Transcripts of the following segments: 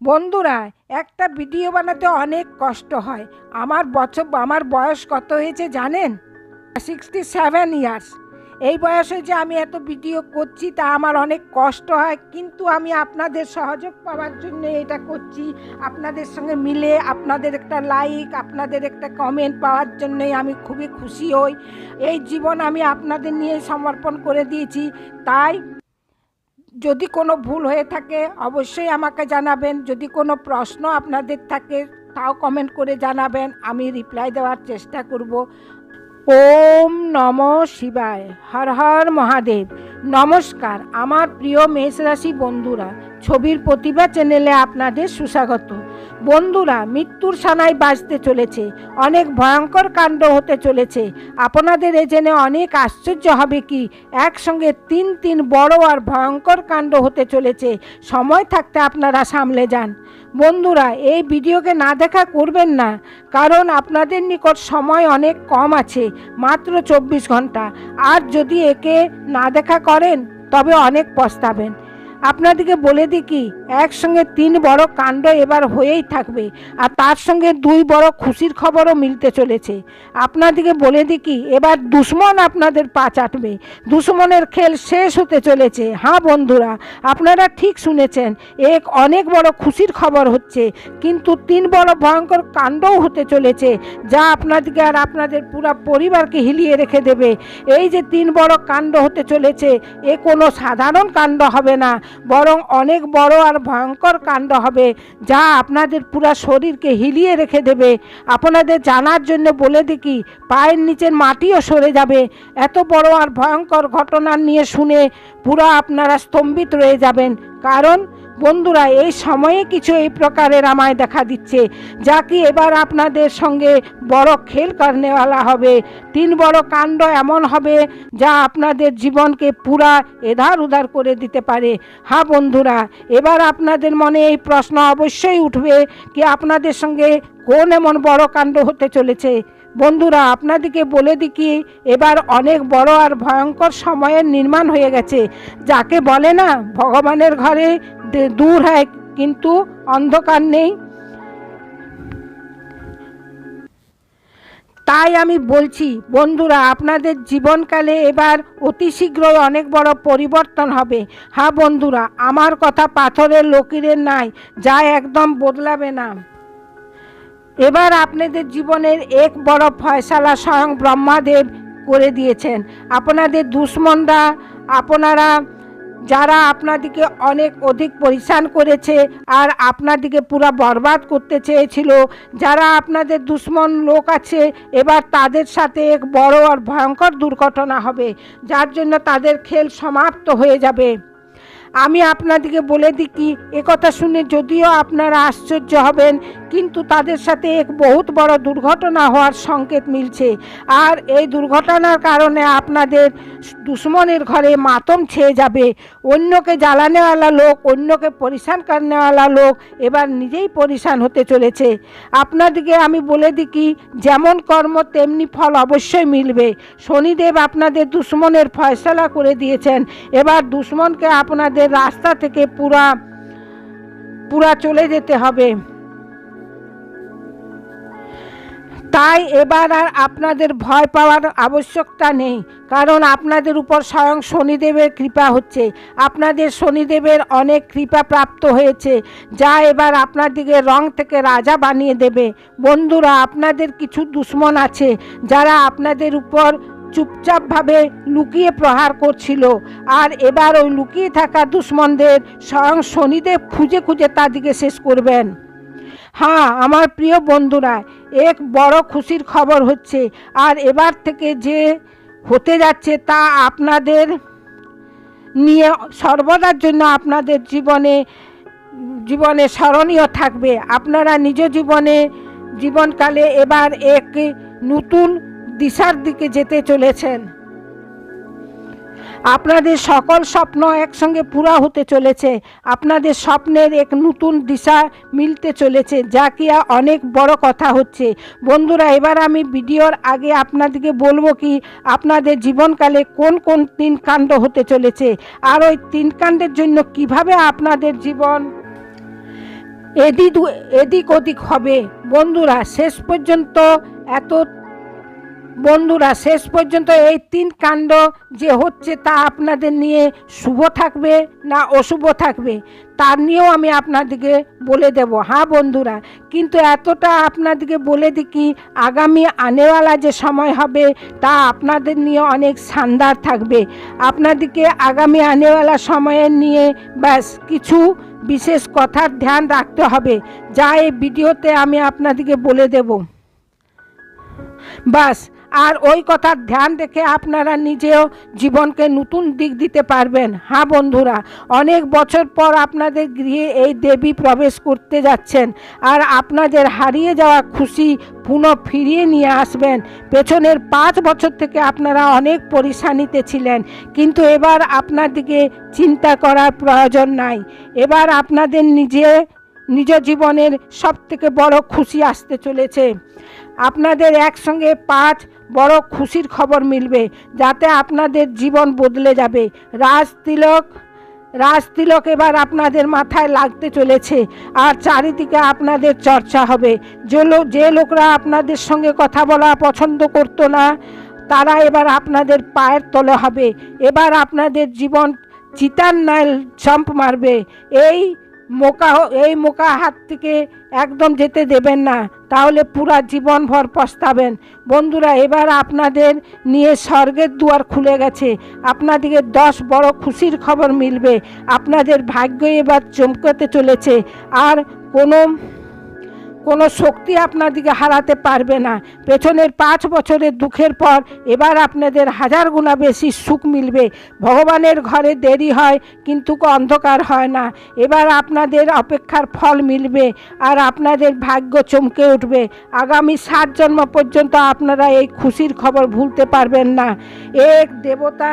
বন্ধুরা, একটা ভিডিও বানাতে অনেক কষ্ট হয়। আমার বছর, আমার বয়স কত হয়েছে জানেন? সিক্সটি সেভেন ইয়ার্স এই বয়সে যে আমি এত ভিডিও করছি, তা আমার অনেক কষ্ট হয়। কিন্তু আমি আপনাদের সহযোগ পাওয়ার জন্য এটা করছি। আপনাদের সঙ্গে মিলে, আপনাদের একটা লাইক আপনাদের একটা কমেন্ট পাওয়ার জন্যই আমি খুবই খুশি হই। এই জীবন আমি আপনাদের নিয়ে সমর্পণ করে দিয়েছি। তাই যদি কোনো ভুল হয়ে থাকে, অবশ্যই আমাকে জানাবেন। যদি কোনো প্রশ্ন আপনাদের থাকে, তাও কমেন্ট করে জানাবেন। আমি রিপ্লাই দেওয়ার চেষ্টা করব। ওম নম শিবায়। হর হর মহাদেব। নমস্কার। আমার প্রিয় মেষ রাশি বন্ধুরা, ছবির প্রতিভা চ্যানেলে আপনাদের সুস্বাগত। বন্ধুরা, মৃত্যুর সানাই বাজতে চলেছে। অনেক ভয়ঙ্কর কাণ্ড হতে চলেছে। আপনাদের এ জেনে অনেক আশ্চর্য হবে কি, একসঙ্গে তিন তিন বড় আর ভয়ঙ্কর কাণ্ড হতে চলেছে। সময় থাকতে আপনারা সামলে যান। বন্ধুরা, এই ভিডিওকে না দেখা করবেন না, কারণ আপনাদের নিকট সময় অনেক কম আছে, মাত্র চব্বিশ ঘণ্টা। আর যদি একে না দেখা করেন, তবে অনেক পস্তাবেন। আপনাদেরকে বলে দিই কি, একসঙ্গে তিন বড় কাণ্ড এবার হয়েই থাকবে, আর তার সঙ্গে দুই বড় খুশির খবরও মিলতে চলেছে। আপনাদেরকে বলে দিই কি, এবার দুশ্মন আপনাদের পা চাটবে। দুশ্মনের খেল শেষ হতে চলেছে। হ্যাঁ বন্ধুরা, আপনারা ঠিক শুনেছেন, এক অনেক বড় খুশির খবর হচ্ছে, কিন্তু তিন বড় ভয়ঙ্কর কাণ্ডও হতে চলেছে, যা আপনাদেরকে আর আপনাদের পুরো পরিবারকে হিলিয়ে রেখে দেবে। এই যে তিন বড় কাণ্ড হতে চলেছে, এ কোনো সাধারণ কাণ্ড হবে না। বরং অনেক বড় আর ভয়ঙ্কর কাণ্ড হবে, যা আপনাদের পুরা শরীরকে হিলিয়ে রেখে দেবে। আপনাদের জানার জন্য বলে দেখি, পায়ের নিচের মাটিও সরে যাবে। এত বড় আর ভয়ঙ্কর ঘটনা নিয়ে শুনে পুরা আপনারা স্তম্ভিত রয়ে যাবেন। কারণ বন্ধুরা, এই সময়ে কিছু এই প্রকারের আমায় দেখা দিচ্ছে, যা কি এবার আপনাদের সঙ্গে বড় খেল করনেওয়ালা হবে। তিন বড় কাণ্ড এমন হবে, যা আপনাদের জীবনকে পুরা এধার উধার করে দিতে পারে। হ্যাঁ বন্ধুরা, এবার আপনাদের মনে এই প্রশ্ন অবশ্যই উঠবে, কি আপনাদের সঙ্গে কোন এমন বড় কাণ্ড হতে চলেছে? বন্ধুরা, আপনাদেরকে বলে দিই কি এবার অনেক বড় আর ভয়ঙ্কর সময়ের নির্মাণ হয়ে গেছে। যাকে বলে না, ভগবানের ঘরে দূর হয়, কিন্তু অন্ধকার নেই। তাই আমি বলছি, বন্ধুরা, আপনাদের জীবনকালে এবার অতি শীঘ্রই অনেক বড় পরিবর্তন হবে। হ্যাঁ বন্ধুরা, আমার কথা পাথরের লকিরের নাই, যা একদম বদলাবে না। এবার আপনাদের জীবনের এক বড় ফয়সালা স্বয়ং ব্রহ্মাদেব করে দিয়েছেন। আপনাদের দুশ্মনরা, আপনারা যারা আপনাদিকে অনেক অধিক পরিশান করেছে আর আপনাদিকে পুরো বরবাদ করতে চেয়েছিল, যারা আপনাদের দুশ্মন লোক আছে, এবার তাদের সাথে এক বড় আর ভয়ঙ্কর দুর্ঘটনা হবে, যার জন্য তাদের খেল সমাপ্ত হয়ে যাবে। আমি আপনাদেরকে বলে দিই কি একথা শুনে যদিও আপনারা আশ্চর্য হবেন, কিন্তু তাদের সাথে এক বহুত বড় দুর্ঘটনা হওয়ার সংকেত মিলছে। আর এই দুর্ঘটনার কারণে আপনাদের দুশ্মনের ঘরে মাতম ছেয়ে যাবে। অন্যকে জ্বালানেওয়ালা লোক, অন্যকে পরিশান করনেওয়ালা লোক এবার নিজেই পরিশান হতে চলেছে। আপনাদেরকে আমি বলে দিই কি যেমন কর্ম তেমনি ফল অবশ্যই মিলবে। শনিদেব আপনাদের দুশ্মনের ফয়সলা করে দিয়েছেন। এবার দুশ্মনকে আপনাদের রাস্তা থেকে পুরা পুরা চলে যেতে হবে। তাই এবার আর আপনাদের ভয় পাওয়ার আবশ্যকতা নেই, কারণ আপনাদের উপর স্বয়ং শনিদেবের কৃপা হচ্ছে। আপনাদের শনিদেবের অনেক কৃপা প্রাপ্ত হয়েছে, যা এবার আপনাদেরকে রং থেকে রাজা বানিয়ে দেবে। বন্ধুরা, আপনাদের কিছু দুশ্মন আছে, যারা আপনাদের উপর চুপচাপভাবে লুকিয়ে প্রহার করছিল। আর এবার ওই লুকিয়ে থাকা দুশ্মনদের স্বয়ং শনিদেব খুঁজে খুঁজে তাদেরকে শেষ করবেন। হ্যাঁ আমার প্রিয় বন্ধুরা, এক বড় খুশির খবর হচ্ছে, আর এবার থেকে যে হতে যাচ্ছে তা আপনাদের নিয়ে সর্বদার জন্য আপনাদের জীবনে জীবনে স্মরণীয় থাকবে। আপনারা নিজ জীবনে, জীবনকালে এবার এক নতুন দিশার দিকে যেতে চলেছেন। আপনাদের সকল স্বপ্ন একসঙ্গে পুরা হতে চলেছে। আপনাদের স্বপ্নের এক নতুন দিশা মিলতে চলেছে, যা কি অনেক বড় কথা হচ্ছে। বন্ধুরা, এবার আমি ভিডিওর আগে আপনাদেরকে বলব কি, আপনাদের জীবনকালে কোন কোন তিন কাণ্ড হতে চলেছে? আর ওই তিন কাণ্ডের জন্য কীভাবে আপনাদের জীবন এদিক এদিক ওদিক হবে? বন্ধুরা, শেষ পর্যন্ত এত বন্ধুরা, শেষ পর্যন্ত এই তিন কাণ্ড যে হচ্ছে তা আপনাদের নিয়ে শুভ থাকবে না অশুভ থাকবে, তা নিয়েও আমি আপনাদেরকে বলে দেব। হ্যাঁ বন্ধুরা, কিন্তু এতটা আপনাদেরকে বলে দিই কি, আগামী আনেওয়ালা যে সময় হবে, তা আপনাদের নিয়ে অনেক শানদার থাকবে। আপনাদেরকে আগামী আনেওয়ালা সময়ের নিয়ে ব্যাস কিছু বিশেষ কথার ধ্যান রাখতে হবে, যা এই ভিডিওতে আমি আপনাদেরকে বলে দেব। বাস আর ওই কথার ধ্যান রেখে আপনারা নিজেও জীবনকে নতুন দিক দিতে পারবেন। হ্যাঁ বন্ধুরা, অনেক বছর পর আপনাদের গৃহে এই দেবী প্রবেশ করতে যাচ্ছেন আর আপনাদের হারিয়ে যাওয়া খুশি পুনঃ ফিরিয়ে নিয়ে আসবেন। পেছনের পাঁচ বছর থেকে আপনারা অনেক পরিশানিতে ছিলেন, কিন্তু এবার আপনাদেরকে চিন্তা করার প্রয়োজন নাই। এবার আপনাদের নিজে, নিজ জীবনের সব থেকে বড় খুশি আসতে চলেছে। আপনাদের একসঙ্গে পাঁচ বড় খুশির খবর মিলবে, যাতে আপনাদের জীবন বদলে যাবে। রাজ তিলক রাজ তিলক এবার আপনাদের মাথায় লাগতে চলেছে, আর চারিদিকে আপনাদের চর্চা হবে। যে লোক যে লোকরা আপনাদের সঙ্গে কথা বলা পছন্দ করতো না, তারা এবার আপনাদের পায়ের তলে হবে। এবার আপনাদের জীবন চিতার নাইল জম্প মারবে। এই মোকা এই মোকা হাত থেকে একদম যেতে দেবেন না। তাহলে পুরা জীবনভর পস্তাবেন। বন্ধুরা, এবার আপনাদের নিয়ে স্বর্গের দুয়ার খুলে গেছে। আপনাদেরকে দশ বড় খুশির খবর মিলবে। আপনাদের ভাগ্য এবার চমকাতে চলেছে। আর কোনো কোনো শক্তি আপনাদিকে হারাতে পারবে না। পেছনের পাঁচ বছরের দুঃখের পর এবার আপনাদের হাজার গুণা বেশি সুখ মিলবে। ভগবানের ঘরে দেরি হয়, কিন্তু অন্ধকার হয় না। এবার আপনাদের অপেক্ষার ফল মিলবে আর আপনাদের ভাগ্য চমকে উঠবে। আগামী সাত জন্ম পর্যন্ত আপনারা এই খুশির খবর ভুলতে পারবেন না। এক দেবতা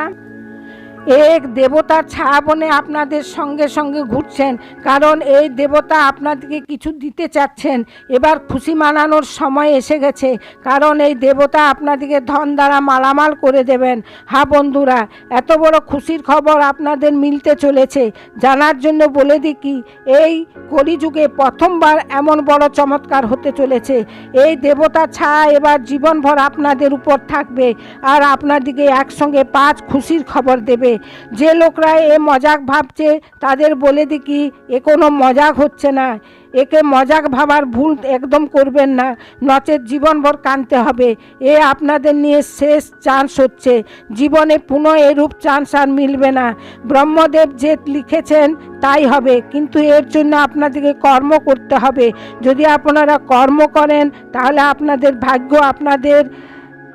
এক দেবতার ছায়া বনে আপনাদের সঙ্গে সঙ্গে ঘুরছেন, কারণ এই দেবতা আপনাদেরকে কিছু দিতে চাচ্ছেন। এবার খুশি মানানোর সময় এসে গেছে, কারণ এই দেবতা আপনাদেরকে ধন দ্বারা মালামাল করে দেবেন। হা বন্ধুরা, এত বড় খুশির খবর আপনাদের মিলতে চলেছে। জানার জন্য বলে দিই কি, এই কলিযুগে প্রথমবার এমন বড় চমৎকার হতে চলেছে। এই দেবতা ছায়া এবার জীবনভর আপনাদের উপর থাকবে আর আপনাদেরকে একসঙ্গে পাঁচ খুশির খবর দেবে। যে লোকরা এ মজাক ভাবছে তাদের বলে দিই কি এ কোনো মজাক হচ্ছে না। একে মজাক ভাবার ভুল একদম করবেন না। নচেত জীবনভর কানতে হবে। এ আপনাদের নিয়ে শেষ চান্স হচ্ছে। জীবনে পুনঃ এরূপ চান্স আর মিলবে না। ব্রহ্মদেব যে লিখেছেন তাই হবে, কিন্তু এর জন্য আপনাদেরকে কর্ম করতে হবে। যদি আপনারা কর্ম করেন, তাহলে আপনাদের ভাগ্য আপনাদের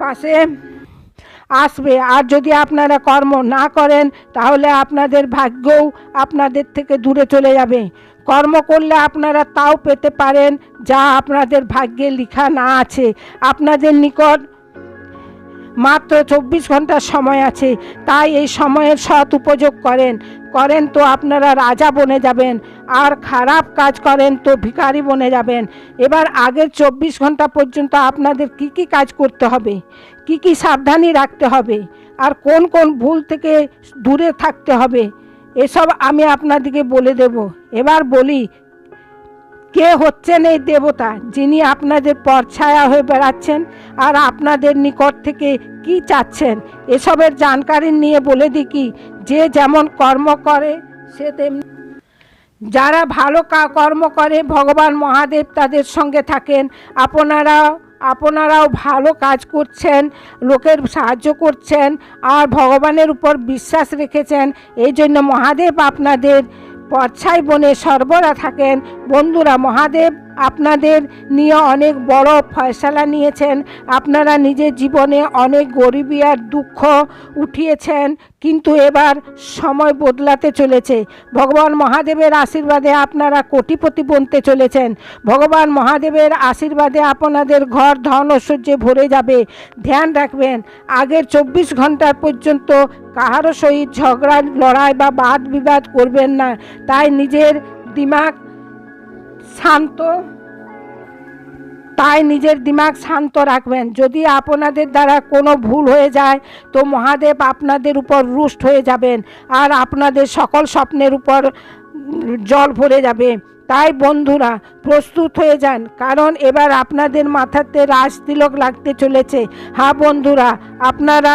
পাশে আসবে। আর যদি আপনারা কর্ম না করেন, তাহলে আপনাদের ভাগ্যও আপনাদের থেকে দূরে চলে যাবে। কর্ম করলে আপনারা তাও পেতে পারেন, যা আপনাদের ভাগ্যে লেখা না আছে। আপনাদের নিকট মাত্র চব্বিশ ঘণ্টার সময় আছে। তাই এই সময়ের সৎ উপযোগ করেন। করেন তো আপনারা রাজা বনে যাবেন। আর খারাপ কাজ করেন তো ভিখারি বনে যাবেন। এবার আগের চব্বিশ ঘণ্টা পর্যন্ত আপনাদের কি কি কাজ করতে হবে? কি কি সাবধানী রাখতে হবে? আর কোন কোন ভুল থেকে দূরে থাকতে হবে? এসব আমি আপনাদেরকে বলে দেব। এবার বলি কে হচ্ছেন এই দেবতা যিনি আপনাদের পরছায়া হয়ে বেড়াচ্ছেন আর আপনাদের নিকট থেকে কি চাচ্ছেন? এসবের জানকারি নিয়ে বলে দিই কি যে যেমন কর্ম করে, সে তেমনি যারা ভালো কর্ম করে, ভগবান মহাদেব তাদের সঙ্গে থাকেন। আপনারা আপনারাও ভালো কাজ করছেন, লোকের সাহায্য করছেন, আর ভগবানের উপর বিশ্বাস রেখেছেন। এই জন্য মহাদেব আপনাদের পরছাই বনে সর্বরা থাকেন বন্ধুরা মহাদেব। আপনাদের নিয়ে অনেক বড় ফয়সালা নিয়েছেন। আপনারা নিজের জীবনে অনেক গরিবী আর দুঃখ উঠিয়েছেন, কিন্তু এবার সময় বদলাতে চলেছে। ভগবান মহাদেবের আশীর্বাদে আপনারা কোটিপতি বনতে চলেছেন। ভগবান মহাদেবের আশীর্বাদে আপনাদের ঘর, ধন ঐশ্বর্যে ভরে যাবে। ধ্যান রাখবেন, আগের চব্বিশ ঘণ্টার পর্যন্ত কাহারও সহিত ঝগড়া, লড়াই বা বাদ বিবাদ করবেন না। তাই নিজের দিমাগ শান্ত। তাই নিজের দিমাগ শান্ত রাখবেন। যদি আপনাদের দ্বারা কোনো ভুল হয়ে যায়, তো মহাদেব আপনাদের উপর রুষ্ট হয়ে যাবেন আর আপনাদের সকল স্বপ্নের উপর জল ভরে যাবে। তাই বন্ধুরা, প্রস্তুত হয়ে যান, কারণ এবার আপনাদের মাথাতে রাজ তিলক লাগতে চলেছে। হ্যাঁ বন্ধুরা, আপনারা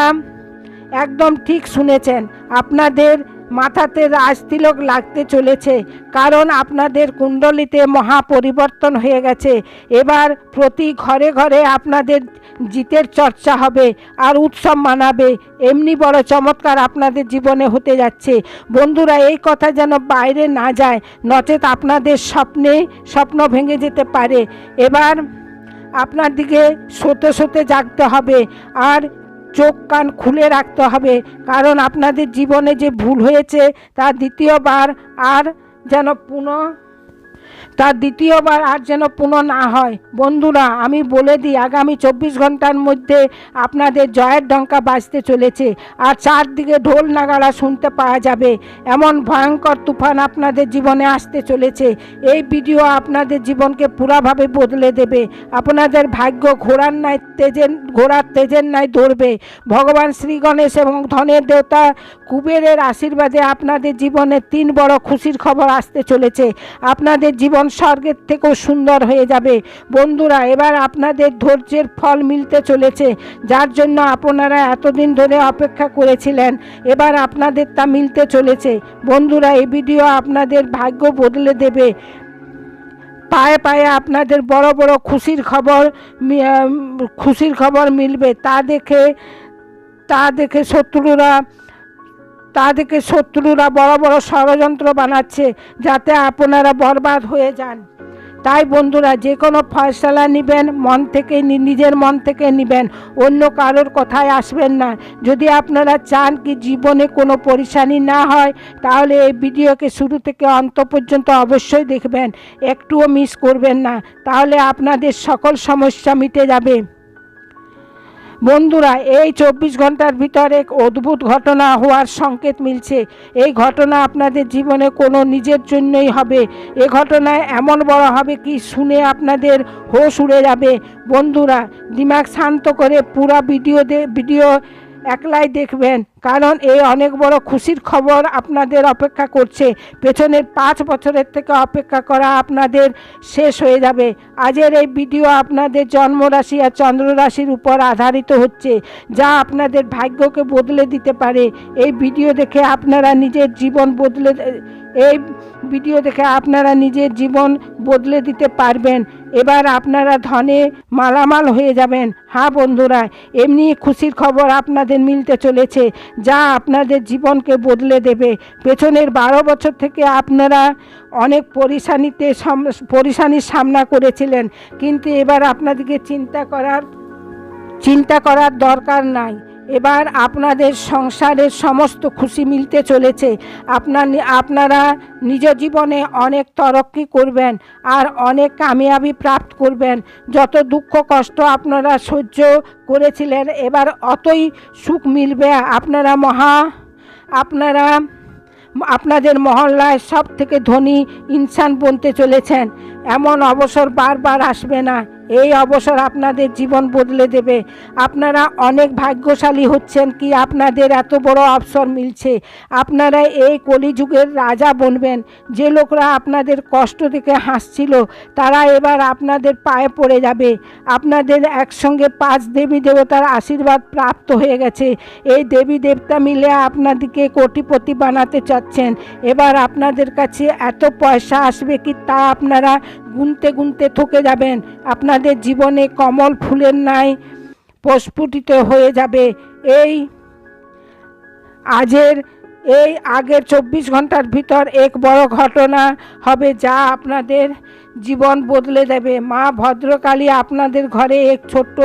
একদম ঠিক শুনেছেন। আপনাদের মাথাতে রাজতিলক লাগতে চলেছে, কারণ আপনাদের কুণ্ডলিতে মহা পরিবর্তন হয়ে গেছে। এবার প্রতি ঘরে ঘরে আপনাদের জিতের চর্চা হবে আর উৎসব মানাবে। এমনি বড় চমৎকার আপনাদের জীবনে হতে যাচ্ছে। বন্ধুরা, এই কথা যেন বাইরে না যায়, নচেত আপনাদের স্বপ্নে স্বপ্ন ভেঙে যেতে পারে। এবার আপনার দিকে সতে সতে জাগতে হবে। আর চোখ কান খুলে রাখতে হবে। কারণ আপনাদের জীবনে যে ভুল হয়েছে, তা দ্বিতীয়বার আর যেন পুনঃ তার দ্বিতীয়বার আর যেন পুনঃ না হয়। বন্ধুরা, আমি বলে দিই, আগামী চব্বিশ ঘণ্টার মধ্যে আপনাদের জয়ের ডঙ্কা বাজতে চলেছে আর চারদিকে ঢোল নাগাড়া শুনতে পাওয়া যাবে। এমন ভয়ঙ্কর তুফান আপনাদের জীবনে আসতে চলেছে। এই ভিডিও আপনাদের জীবনকে পুরাভাবে বদলে দেবে। আপনাদের ভাগ্য ঘোড়ার ন্যায় তেজের ঘোড়ার তেজের ন্যায় ধরবে। ভগবান শ্রী গণেশ এবং ধনের দেবতা কুবেরের আশীর্বাদে আপনাদের জীবনে তিন বড় খুশির খবর আসতে চলেছে। আপনাদের জীবন স্বর্গের থেকেও সুন্দর হয়ে যাবে। বন্ধুরা, এবার আপনাদের ধৈর্যের ফল মিলতে চলেছে, যার জন্য আপনারা এতদিন ধরে অপেক্ষা করেছিলেন। এবার আপনাদের তা মিলতে চলেছে। বন্ধুরা, এই ভিডিও আপনাদের ভাগ্য বদলে দেবে। পায়ে পায়ে আপনাদের বড় বড় খুশির খবর খুশির খবর মিলবে। তা দেখে তা দেখে শত্রুরা তা দেখে শত্রুরা বড় বড় ষড়যন্ত্র বানাচ্ছে যাতে আপনারা বরবাদ হয়ে যান। তাই বন্ধুরা, যে কোনো ফয়সলা নেবেন, মন থেকে নিজের মন থেকে নেবেন, অন্য কারোর কথায় আসবেন না। যদি আপনারা চান কি জীবনে কোনো পরিশানি না হয়, তাহলে এই ভিডিওকে শুরু থেকে অন্ত পর্যন্ত অবশ্যই দেখবেন। একটুও মিস করবেন না। তাহলে আপনাদের সকল সমস্যা মিটে যাবে। বন্ধুরা, এই চব্বিশ ঘণ্টার ভিতর এক অদ্ভুত ঘটনা হওয়ার সংকেত মিলছে। এই ঘটনা আপনাদের জীবনে কোনো নিজের জন্যই হবে। এ ঘটনায় এমন বড় হবে কি শুনে আপনাদের হোশ উড়ে যাবে। বন্ধুরা, দিমাগ শান্ত করে পুরা ভিডিও দে ভিডিও একলাই দেখবেন। কারণ এই অনেক বড় খুশির খবর আপনাদের অপেক্ষা করছে। পেছনের পাঁচ বছরের থেকে অপেক্ষা করা আপনাদের শেষ হয়ে যাবে। আজের এই ভিডিও আপনাদের জন্মরাশি আর চন্দ্ররাশির উপর আধারিত হচ্ছে, যা আপনাদের ভাগ্যকে বদলে দিতে পারে। এই ভিডিও দেখে আপনারা নিজের জীবন বদলে এই ভিডিও দেখে আপনারা নিজের জীবন বদলে দিতে পারবেন। এবার আপনারা ধনে মালামাল হয়ে যাবেন। হ্যাঁ বন্ধুরা, এমনি খুশির খবর আপনাদের মিলতে চলেছে, যা আপনাদের জীবনকে বদলে দেবে। পেছনের বারো বছর থেকে আপনারা অনেক পরিশানিতে পরিশানির সামনা করেছিলেন, কিন্তু এবার আপনাদেরকে চিন্তা করার চিন্তা করার দরকার নাই। এবার আপনাদের সংসারের সমস্ত খুশি মিলতে চলেছে। আপনার আপনারা নিজ জীবনে অনেক তরক্কি করবেন আর অনেক কামিয়াবি প্রাপ্ত করবেন। যত দুঃখ কষ্ট আপনারা সহ্য করেছিলেন, এবার অতই সুখ মিলবে। আপনারা মহা, আপনারা আপনাদের মহল্লায় সব থেকে ধনী ইনসান বনতে চলেছেন। এমন অবসর বারবার আসবে না। এই অবসর আপনাদের জীবন বদলে দেবে। আপনারা অনেক ভাগ্যশালী হচ্ছেন কি আপনাদের এত বড় অবসর মিলছে। আপনারা এই কলিযুগের রাজা বনবেন। যে লোকরা আপনাদের কষ্ট থেকে হাসছিল, তারা এবার আপনাদের পায়ে পড়ে যাবে। আপনাদের একসঙ্গে পাঁচ দেবী দেবতার আশীর্বাদ প্রাপ্ত হয়ে গেছে। এই দেবী দেবতা মিলে আপনাদেরকে কোটিপতি বানাতে চাচ্ছেন। এবার আপনাদের কাছে এত পয়সা আসবে কি তা আপনারা গুনতে গুনতে থকে যাবেন। আপনাদের জীবনে কমল ফুলের ন্যায় প্রস্ফুটিত হয়ে যাবে। এই আজের, এই আগের চব্বিশ ঘণ্টার ভিতর এক বড় ঘটনা হবে যা আপনাদের জীবন বদলে দেবে। মা ভদ্রকালী আপনাদের ঘরে এক ছোট্ট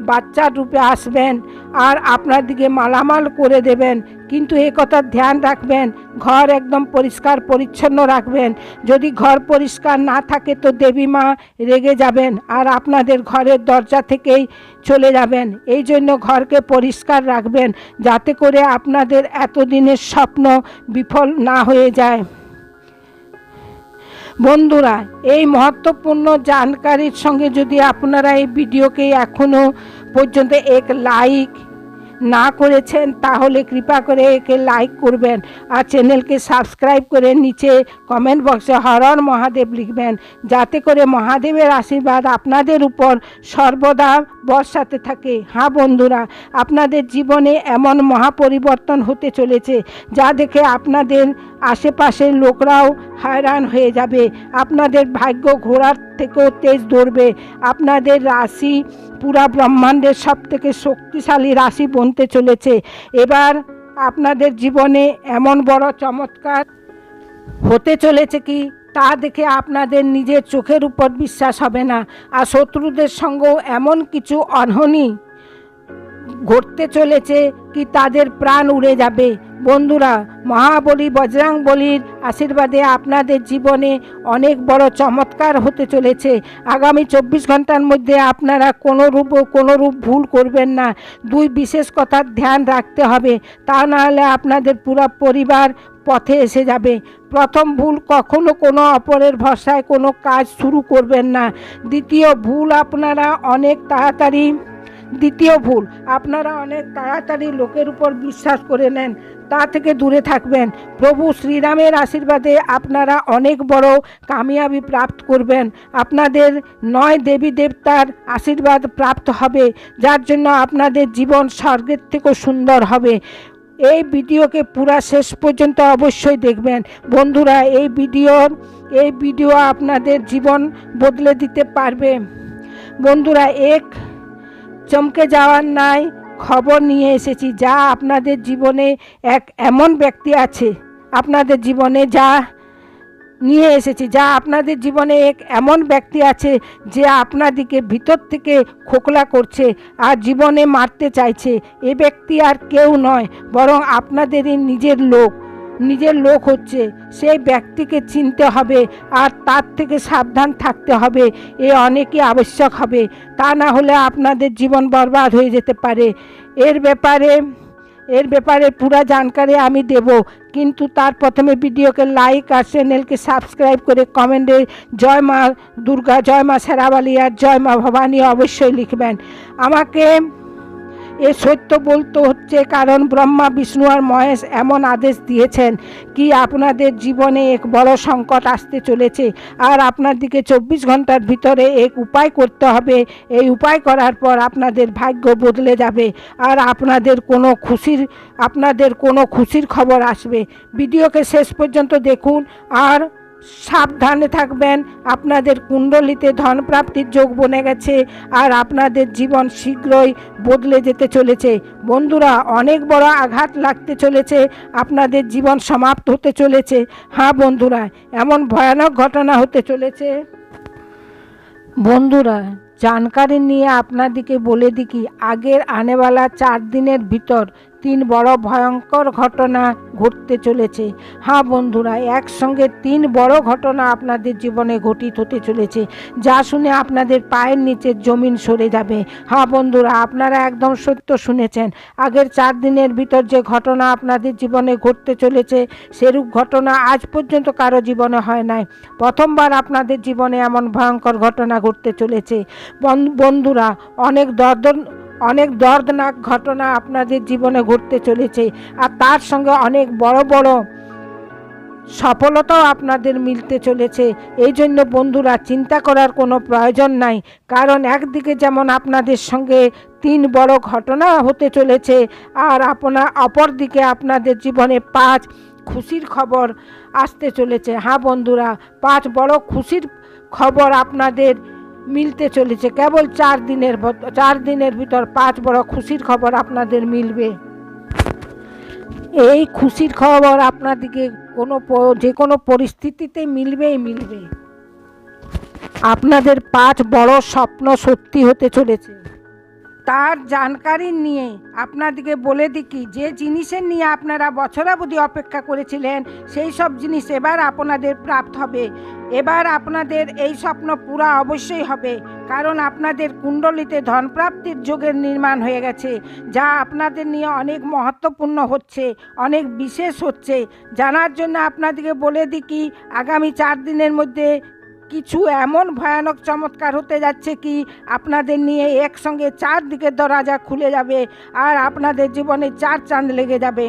বাচ্চা রূপে আসবেন আর আপনার দিকে মালামাল করে দেবেন। কিন্তু এ কথার ধ্যান রাখবেন। ঘর একদম পরিষ্কার, পরিচ্ছন্ন রাখবেন। যদি ঘর পরিষ্কার না থাকে তো দেবী মা রেগে যাবেন আর আপনাদের ঘরের দরজা থেকেই চলে যাবেন। এই জন্য ঘরকে পরিষ্কার রাখবেন যাতে করে আপনাদের এতদিনের স্বপ্ন বিফল না হয়ে যায়। বন্ধুরা, এই মহত্বপূর্ণ জানকারির সঙ্গে যদি আপনারা এই ভিডিওকে এখনও পর্যন্ত এক লাইক না করেছেন, তাহলে কৃপা করে একে লাইক করবেন আর চ্যানেলকে সাবস্ক্রাইব করে নিচে কমেন্ট বক্সে হরর মহাদেব লিখবেন। যাতে করে মহাদেবের আশীর্বাদ আপনাদের উপর সর্বদা বর্ষাতে থাকে। হ্যাঁ বন্ধুরা, আপনাদের জীবনে এমন মহাপরিবর্তন হতে চলেছে, যা দেখে আপনাদের আশেপাশের লোকরাও হয়রান হয়ে যাবে। আপনাদের ভাগ্য ঘোরার থেকেও তেজ ধরবে। আপনাদের রাশি পুরা ব্রহ্মাণ্ডের সব থেকে শক্তিশালী রাশি বনতে চলেছে। এবার আপনাদের জীবনে এমন বড় চমৎকার হতে চলেছে কি? তা দেখে আপনাদের নিজের চোখের উপর বিশ্বাস হবে না। আর শত্রুদের সঙ্গেও এমন কিছু অনহনি ঘটতে চলেছে কি তাদের প্রাণ উড়ে যাবে। বন্ধুরা, মহাবলী বজরাং বলির আশীর্বাদে আপনাদের জীবনে অনেক বড় চমৎকার হতে চলেছে। আগামী চব্বিশ ঘণ্টার মধ্যে আপনারা কোনো রূপ কোনো রূপ ভুল করবেন না। দুই বিশেষ কথার ধ্যান রাখতে হবে। তা না হলে আপনাদের পুরো পরিবার পথে এসে যাবে। প্রথম ভুল কখনো কোনো অপরের ভরসায় কোনো কাজ শুরু করবেন না। দ্বিতীয় ভুল আপনারা অনেক তাড়াতাড়ি, দ্বিতীয় ভুল আপনারা অনেক তাড়াতাড়ি লোকের উপর বিশ্বাস করে নেন, তা থেকে দূরে থাকবেন। প্রভু শ্রীরামের আশীর্বাদে আপনারা অনেক বড় কামিয়াবি প্রাপ্ত করবেন। আপনাদের নয় দেবী দেবতার আশীর্বাদ প্রাপ্ত হবে, যার জন্য আপনাদের জীবন স্বর্গের থেকেও সুন্দর হবে। এই ভিডিওকে পুরা শেষ পর্যন্ত অবশ্যই দেখবেন। বন্ধুরা, এই ভিডিও এই ভিডিও আপনাদের জীবন বদলে দিতে পারবে। বন্ধুরা, এক চমকে যাওয়ার নাই খবর নিয়ে এসেছি, যা আপনাদের জীবনে এক এমন ব্যক্তি আছে, আপনাদের জীবনে যা নিয়ে এসেছি, যা আপনাদের জীবনে এক এমন ব্যক্তি আছে যে আপনাদিকে ভিতর থেকে খোকলা করছে আর জীবনে মারতে চাইছে। এ ব্যক্তি আর কেউ নয়, বরং আপনাদেরই নিজের লোক। নিজের লোক হচ্ছে, সেই ব্যক্তিকে চিনতে হবে আর তার থেকে সাবধান থাকতে হবে, এ অনেকই আবশ্যক হবে। তা না হলে আপনাদের জীবন বরবাদ হয়ে যেতে পারে। এর ব্যাপারে এর ব্যাপারে পুরা জানকারি আমি দেব। কিন্তু তার প্রথমে ভিডিওকে লাইক আর চ্যানেলকে সাবস্ক্রাইব করে কমেন্টে জয় মা দুর্গা, জয় মা সেরাবালি আর জয় মা ভবানী অবশ্যই লিখবেন। আমাকে এ সত্য বলতে হচ্ছে কারণ ব্রহ্মা, বিষ্ণু আর মহেশ এমন আদেশ দিয়েছেন কি আপনাদের জীবনে এক বড় সংকট আসতে চলেছে। আর আপনার দিকে চব্বিশ ঘণ্টার ভিতরে এক উপায় করতে হবে। এই উপায় করার পর আপনাদের ভাগ্য বদলে যাবে। আর আপনাদের কোনো খুশির, আপনাদের কোনো খুশির খবর আসবে। ভিডিওকে শেষ পর্যন্ত দেখুন। আর সাবধানে থাকবেন। আপনাদের কুণ্ডলিতে ধন প্রাপ্তির যোগ বনে গেছে আর আপনাদের জীবন শীঘ্রই বদলে যেতে চলেছে। বন্ধুরা, অনেক বড় আঘাত লাগতে চলেছে, আপনাদের জীবন সমাপ্ত হতে চলেছে। হ্যাঁ বন্ধুরা, এমন ভয়ানক ঘটনা হতে চলেছে। বন্ধুরা, জানকারি নিয়ে আপনাদিকে বলে দিকি আগের আনেওয়ালা চার দিনের ভিতর তিন বড় ভয়ঙ্কর ঘটনা ঘটতে চলেছে। হ্যাঁ বন্ধুরা, একসঙ্গে তিন বড় ঘটনা আপনাদের জীবনে ঘটিত হতে চলেছে। যা শুনে আপনাদের পায়ের নিচে জমিন সরে যাবে। হ্যাঁ বন্ধুরা, আপনারা একদম সত্য শুনেছেন। আগের চার দিনের ভিতর যে ঘটনা আপনাদের জীবনে ঘটতে চলেছে, সেরূপ ঘটনা আজ পর্যন্ত কারও জীবনে হয় নাই। প্রথমবার আপনাদের জীবনে এমন ভয়ঙ্কর ঘটনা ঘটতে চলেছে। বন- বন্ধুরা, অনেক দর্দন অনেক দর্দনাক ঘটনা আপনাদের জীবনে ঘটতে চলেছে আর তার সঙ্গে অনেক বড় বড় সফলতাও আপনাদের মিলতে চলেছে। এই জন্য বন্ধুরা, চিন্তা করার কোনো প্রয়োজন নাই। কারণ একদিকে যেমন আপনাদের সঙ্গে তিন বড় ঘটনা হতে চলেছে আর আপনার অপর দিকে আপনাদের জীবনে পাঁচ খুশির খবর আসতে চলেছে। হ্যাঁ বন্ধুরা, পাঁচ বড় খুশির খবর আপনাদের মিলতে চলেছে। কেবল চার দিনের চার দিনের ভিতর পাঁচ বড় খুশির খবর আপনাদের মিলবে। এই খুশির খবর আপনাদিকে কোনো যে কোনো পরিস্থিতিতে মিলবেই মিলবে। আপনাদের পাঁচ বড় স্বপ্ন সত্যি হতে চলেছে। তার জানকারি নিয়ে আপনাদেরকে বলে দিকি যে জিনিসের নিয়ে আপনারা বছরাবধি অপেক্ষা করেছিলেন, সেই সব জিনিস এবার আপনাদের প্রাপ্ত হবে। এবার আপনাদের এই স্বপ্ন পুরা অবশ্যই হবে, কারণ আপনাদের কুণ্ডলিতে ধনপ্রাপ্তির যোগের নির্মাণ হয়ে গেছে, যা আপনাদের নিয়ে অনেক মহত্বপূর্ণ হচ্ছে, অনেক বিশেষ হচ্ছে। জানার জন্য আপনাদেরকে বলে দিই কি আগামী চার দিনের মধ্যে কিছু এমন ভয়ানক চমৎকার হতে যাচ্ছে কি আপনাদের নিয়ে একসঙ্গে চারদিকে দরজা খুলে যাবে আর আপনাদের জীবনে চার চাঁদ লেগে যাবে।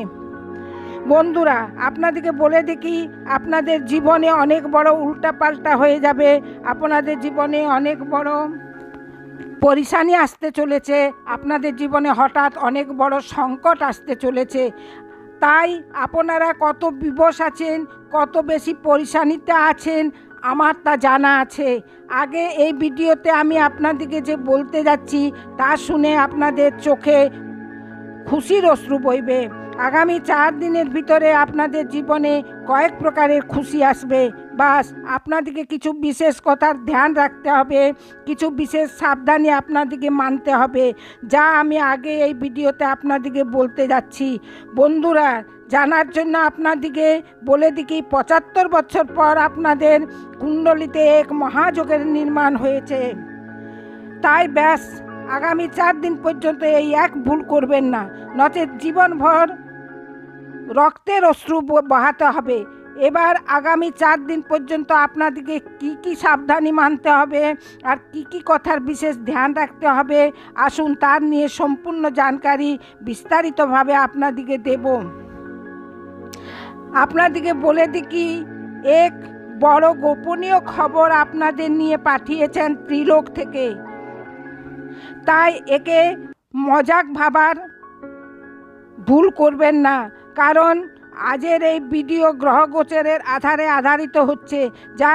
বন্ধুরা, আপনাদেরকে বলে দেখি, আপনাদের জীবনে অনেক বড় উল্টাপাল্টা হয়ে যাবে, আপনাদের জীবনে অনেক বড় পরিশানি আসতে চলেছে, আপনাদের জীবনে হঠাৎ অনেক বড় সংকট আসতে চলেছে। তাই আপনারা কত বিবশ আছেন, কত বেশি পরিশানিতে আছেন আমার তা জানা আছে। আগে এই ভিডিওতে আমি আপনাদেরকে যে বলতে যাচ্ছি, তা শুনে আপনাদের চোখে খুশির অশ্রু বইবে। আগামী চার দিনের ভিতরে আপনাদের জীবনে কয়েক প্রকারের খুশি আসবে। বাস আপনাদেরকে কিছু বিশেষ কথার ধ্যান রাখতে হবে, কিছু বিশেষ সাবধানী আপনাদেরকে মানতে হবে। যা আমি আগে এই ভিডিওতে আপনাদেরকে বলতে যাচ্ছি। বন্ধুরা জানার জন্য আপনাদিকে বলে দিকি পঁচাত্তর বছর পর আপনাদের কুণ্ডলিতে এক মহাযোগের নির্মাণ হয়েছে। তাই ব্যাস, আগামী চার দিন পর্যন্ত এই এক ভুল করবেন না, নচেত জীবনভর রক্তের অশ্রু বহাতে হবে। এবার আগামী চার দিন পর্যন্ত আপনাদেরকে কি কি সাবধানী মানতে হবে আর কি কি কথার বিশেষ ধ্যান রাখতে হবে, আসুন তার নিয়ে সম্পূর্ণ জানকারি বিস্তারিতভাবে আপনাদিকে দেব। আপনাদিকে বলে দিকি এক বড় গোপনীয় খবর আপনাদের নিয়ে পাঠিয়েছেন ত্রিলোক থেকে। তাই একে মজাক ভাবার ভুল করবেন না, কারণ আজের এই ভিডিও গ্রহগোচরের আধারে আধারিত হচ্ছে, যা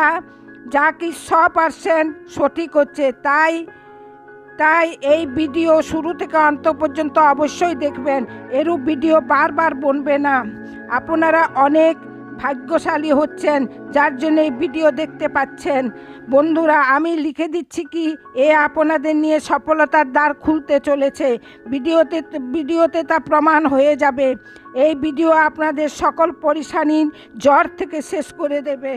যা কি শ পার্সেন্ট সঠিক হচ্ছে। তাই তাই এই ভিডিও শুরু থেকে অন্ত পর্যন্ত অবশ্যই দেখবেন, এরূপ ভিডিও বারবার বনবে না। আপনারা অনেক ভাগ্যশালী হচ্ছেন, যার জন্য এই ভিডিও দেখতে পাচ্ছেন। বন্ধুরা, আমি লিখে দিচ্ছি কি, এ আপনাদের নিয়ে সফলতার দ্বার খুলতে চলেছে। ভিডিওতে ভিডিওতে তা প্রমাণ হয়ে যাবে। এই ভিডিও আপনাদের সকল পরিশানি জ্বর থেকে শেষ করে দেবে।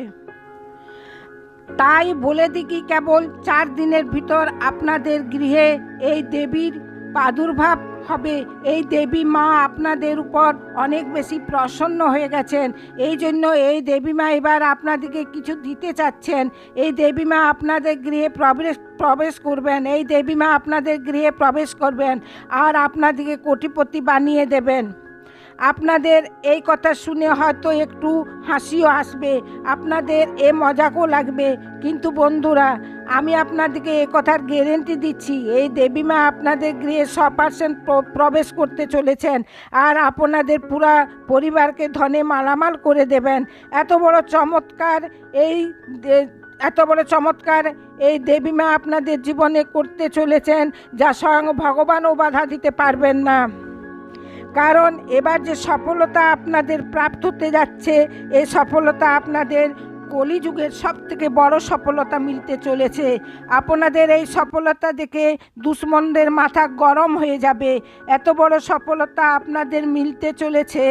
তাই বলে দিকি কেবল চার দিনের ভিতর আপনাদের গৃহে এই দেবীর প্রাদুর্ভাব হবে। এই দেবী মা আপনাদের উপর অনেক বেশি প্রসন্ন হয়ে গেছেন। এই জন্য এই দেবী মা এবার আপনাদেরকে কিছু দিতে চাচ্ছেন। এই দেবী মা আপনাদের গৃহে প্রবেশ প্রবেশ করবেন। এই দেবী মা আপনাদের গৃহে প্রবেশ করবেন আর আপনাদেরকে কোটিপতি বানিয়ে দেবেন। আপনাদের এই কথা শুনে হয়তো একটু হাসিও আসবে। আপনাদের এ মজাকও লাগবে। কিন্তু বন্ধুরা, আমি আপনাদেরকে এ কথার গ্যারেন্টি দিচ্ছি, এই দেবীমা আপনাদের গৃহে ছ পার্সেন্ট প্রবেশ করতে চলেছেন আর আপনাদের পুরা পরিবারকে ধনে মালামাল করে দেবেন। এত বড় চমৎকার এই এত বড় চমৎকার এই দেবীমা আপনাদের জীবনে করতে চলেছেন, যা স্বয়ং ভগবানও বাধা দিতে পারবেন না। কারণ এবার যে সফলতা আপনাদের প্রাপ্ত হতে যাচ্ছে এই সফলতা আপনাদের কলিযুগের সব থেকে বড় সফলতা মিলতে চলেছে। আপনাদের এই সফলতা দেখে দুশ্মনদের মাথা গরম হয়ে যাবে। এত বড় সফলতা আপনাদের মিলতে চলেছে।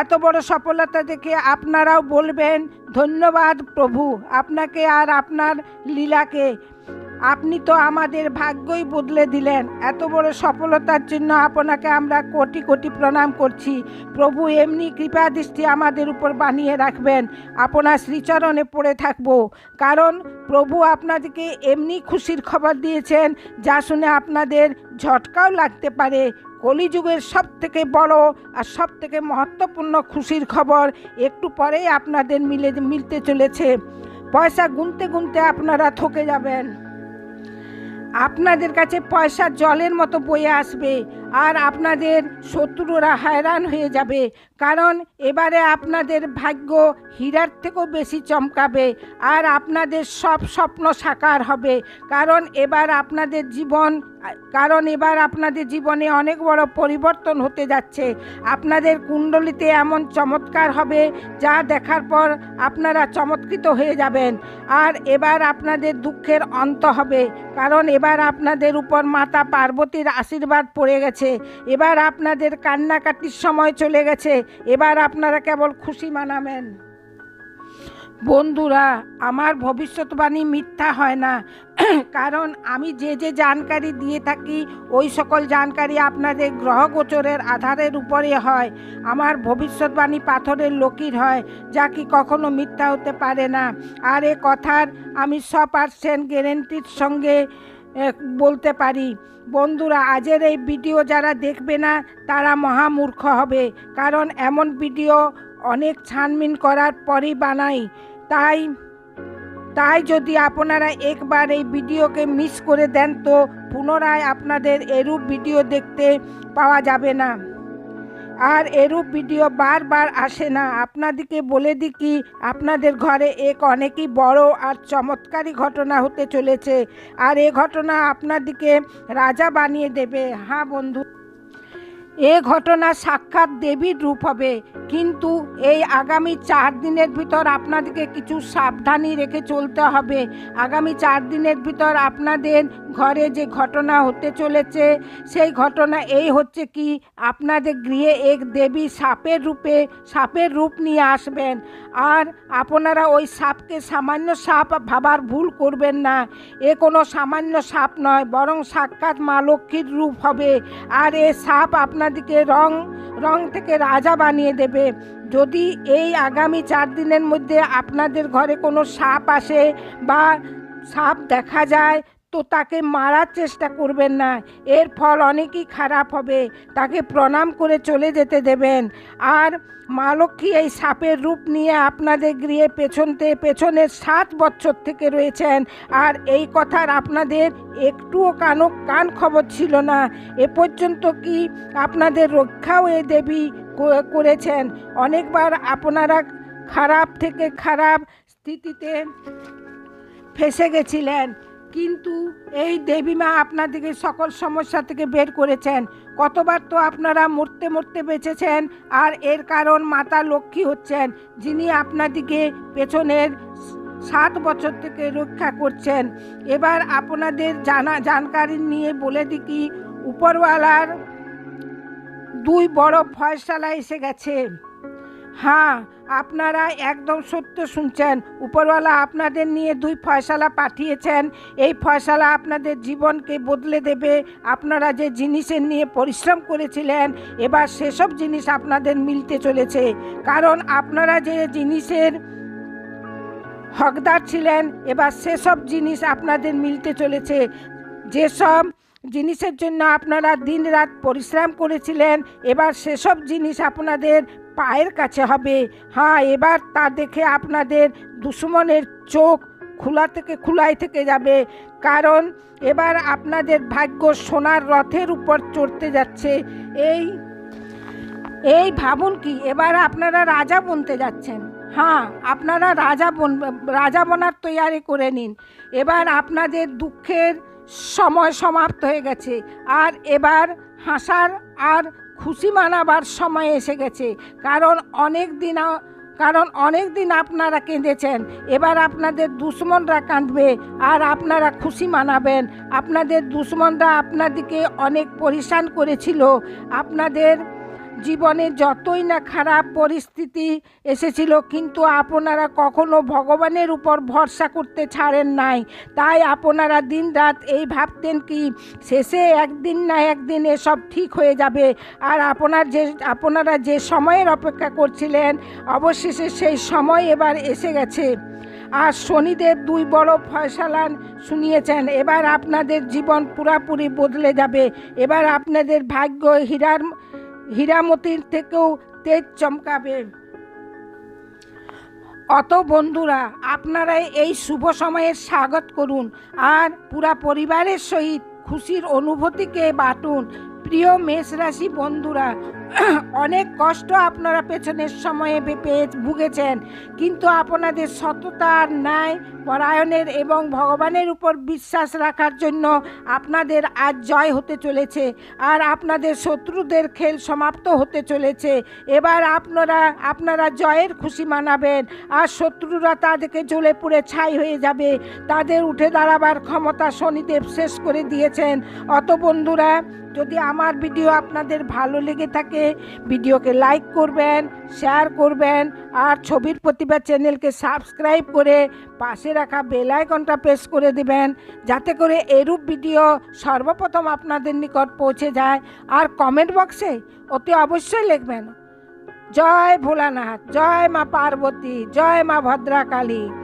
এত বড় সফলতা দেখে আপনারাও বলবেন, ধন্যবাদ প্রভু, আপনাকে আর আপনার লীলাকে। আপনি তো আমাদের ভাগ্যই বদলে দিলেন। এত বড় সফলতার জন্য আপনাকে আমরা কোটি কোটি প্রণাম করছি। প্রভু, এমনি কৃপা দৃষ্টি আমাদের উপর বানিয়ে রাখবেন। আপনার শ্রীচরণে পড়ে থাকব। কারণ প্রভু আপনাদেরকে এমনি খুশির খবর দিয়েছেন, যা শুনে আপনাদের ঝটকাও লাগতে পারে। কলিযুগের সব থেকে বড় আর সব থেকে মহত্বপূর্ণ খুশির খবর একটু পরেই আপনাদের মিলে মিলতে চলেছে। পয়সা গুনতে গুনতে আপনারা থকে যাবেন। আপনাদের কাছে পয়সা জলের মতো বয়ে আসবে। আর আপনাদের শত্রুরা হয়রান হয়ে যাবে। কারণ এবারে আপনাদের ভাগ্য হীরার থেকেও বেশি চমকাবে আর আপনাদের সব স্বপ্ন সাকার হবে। কারণ এবার আপনাদের জীবন, কারণ এবার আপনাদের জীবনে অনেক বড় পরিবর্তন হতে যাচ্ছে। আপনাদের কুণ্ডলিতে এমন চমৎকার হবে যা দেখার পর আপনারা চমৎকৃত হয়ে যাবেন। আর এবার আপনাদের দুঃখের অন্ত হবে। কারণ এবার আপনাদের উপর মাতা পার্বতীর আশীর্বাদ পড়ে গেছে। এবার আপনাদের কান্নাকাটির সময় চলে গেছে। এবার আপনারা কেবল খুশি মানাবেন। বন্ধুরা, আমার ভবিষ্যৎবাণী মিথ্যা হয় না। কারণ আমি যে যে জানকারি দিয়ে থাকি, ওই সকল জানকারি আপনাদের গ্রহগোচরের আধারের উপরে হয়। আমার ভবিষ্যৎবাণী পাথরের লকির হয়, যা কি কখনো মিথ্যা হতে পারে না। আর এ কথার আমি শ পার্সেন্ট গ্যারেন্টির সঙ্গে বলতে পারি, বন্ধুরা, আজের এই ভিডিও যারা দেখবে না, তারা মহামূর্খ হবে, কারণ এমন ভিডিও অনেক ছানমিন করার পরই বানাই। তাই তাই যদি আপনারা একবার এই ভিডিওকে মিস করে দেন তো পুনরায় আপনাদের এরূপ ভিডিও দেখতে পাওয়া যাবে না। আর এরূপ ভিডিও বারবার আসে না। আপনাদেরকে বলে দিই কি আপনাদের ঘরে এক অনেকই বড় আর চমৎকারী ঘটনা হতে চলেছে। আর এ ঘটনা আপনাদেরকে রাজা বানিয়ে দেবে। হ্যাঁ বন্ধু। এ ঘটনা সাক্ষাৎ দেবীর রূপ হবে। কিন্তু এই আগামী চার দিনের ভিতর আপনাদেরকে কিছু সাবধানী রেখে চলতে হবে। আগামী চার দিনের ভিতর আপনাদের ঘরে যে ঘটনা হতে চলেছে, সেই ঘটনা এই হচ্ছে কি, আপনাদের গৃহে এক দেবী সাপের রূপে, সাপের রূপ নিয়ে আসবেন। আর আপনারা ওই সাপকে সামান্য সাপ ভাবার ভুল করবেন না। এ কোনো সামান্য সাপ নয়, বরং সাক্ষাৎ মা লক্ষ্মীর রূপ হবে। আর এ সাপ আপনাদেরকে রং রং থেকে রাজা বানিয়ে দেবে। যদি এই আগামী চার দিনের মধ্যে আপনাদের ঘরে কোনো সাপ আসে বা সাপ দেখা যায় তো তাকে মারার চেষ্টা করবেন না। এর ফল অনেকই খারাপ হবে। তাকে প্রণাম করে চলে যেতে দেবেন। আর মা লক্ষ্মী এই সাপের রূপ নিয়ে আপনাদের গৃহে পেছনতে পেছনের সাত বছর থেকে রয়েছেন। আর এই কথার আপনাদের একটুও কানো কান খবর ছিল না। এ পর্যন্ত কি আপনাদের রক্ষাও এ দেবী করেছেন? অনেকবার আপনারা খারাপ থেকে খারাপ স্থিতিতে ফেসে গেছিলেন। কিন্তু এই দেবীমা আপনাদেরকে সকল সমস্যা থেকে বের করেছেন। কতবার তো আপনারা মরতে মরতে বেঁচেছেন আর এর কারণ মাতা লক্ষ্মী হচ্ছেন, যিনি আপনাদিকে পেছনের সাত বছর থেকে রক্ষা করছেন। এবার আপনাদের জানা, জানকারি নিয়ে বলে দিই কি উপরওয়ালার দুই বড় ফয়সালা এসে গেছে। হ্যাঁ আপনারা একদম সত্য শুনছেন। উপরওয়ালা আপনাদের নিয়ে দুই ফয়সালা পাঠিয়েছেন। এই ফয়সালা আপনাদের জীবনকে বদলে দেবে। আপনারা যে জিনিসের নিয়ে পরিশ্রম করেছিলেন, এবার সেসব জিনিস আপনাদের মিলতে চলেছে। কারণ আপনারা যে জিনিসের হকদার ছিলেন, এবার সেসব জিনিস আপনাদের মিলতে চলেছে। যেসব জিনিসের জন্য আপনারা দিনরাত পরিশ্রম করেছিলেন, এবার সেসব জিনিস আপনাদের পায়ের কাছে হবে। হ্যাঁ এবার তা দেখে আপনাদের দুশ্মনের চোখ খোলা থেকে খোলাই থেকে যাবে। কারণ এবার আপনাদের ভাগ্য সোনার রথের উপর চড়তে যাচ্ছে। এই এই ভাবুন কি, এবার আপনারা রাজা বনতে যাচ্ছেন। হ্যাঁ আপনারা রাজা বন, রাজা বনার তৈয়ারি করে নিন। এবার আপনাদের দুঃখের সময় সমাপ্ত হয়ে গেছে। আর এবার হাসার আর খুশি মানাবার সময় এসে গেছে। কারণ অনেক দিন কারণ অনেক দিন আপনারা কেঁদেছেন। এবার আপনাদের দুশ্মনরা কাঁদবে আর আপনারা খুশি মানাবেন। আপনাদের দুশ্মনরা আপনাদেরকে অনেক পরিশান করেছিল। আপনাদের জীবনে যতই না খারাপ পরিস্থিতি এসেছিল, কিন্তু আপনারা কখনো ভগবানের উপর ভরসা করতে ছাড়েন নাই। তাই আপনারা দিন রাত এই ভাবতেন কি, শেষে একদিন না একদিন এসব ঠিক হয়ে যাবে। আর আপনার যে, আপনারা যে সময়ের অপেক্ষা করছিলেন, অবশেষে সেই সময় এবার এসে গেছে। আর শনিদেব দুই বড় ফয়সালান শুনিয়েছেন, এবার আপনাদের জীবন পুরাপুরি বদলে যাবে। এবার আপনাদের ভাগ্য হীরার হীরামতির থেকেও তেজ চমকাবে। অত বন্ধুরা আপনারা এই শুভ সময়ে স্বাগত করুন আর পুরা পরিবারের সহিত খুশির অনুভূতিকে বাটুন। প্রিয় মেষ রাশি বন্ধুরা অনেক কষ্ট আপনারা পেছনের সময়ে পেয়ে ভুগেছেন। কিন্তু আপনাদের সততার ন্যায়, পরায়ণের এবং ভগবানের উপর বিশ্বাস রাখার জন্য আপনাদের আজ জয় হতে চলেছে আর আপনাদের শত্রুদের খেল সমাপ্ত হতে চলেছে। এবার আপনারা আপনারা জয়ের খুশি মানাবেন আর শত্রুরা তাদেরকে জ্বলে পুড়ে ছাই হয়ে যাবে। তাদের উঠে দাঁড়াবার ক্ষমতা শনিদেব শেষ করে দিয়েছেন। অত বন্ধুরা, যদি আমার ভিডিও আপনাদের ভালো লেগে থাকে ভিডিওকে লাইক করবেন শেয়ার করবেন, আর ছবির প্রতিভা চ্যানেলকে সাবস্ক্রাইব করে পাশে রাখা বেল আইকনটা প্রেস করে দিবেন, যাতে করে এরূপ ভিডিও সর্বপ্রথম আপনাদের নিকট পৌঁছে যায়। আর কমেন্ট বক্সে অতি অবশ্যই লিখবেন, জয় ভোলানাথ, জয় মা পার্বতী, জয় মা ভদ্রাকালী।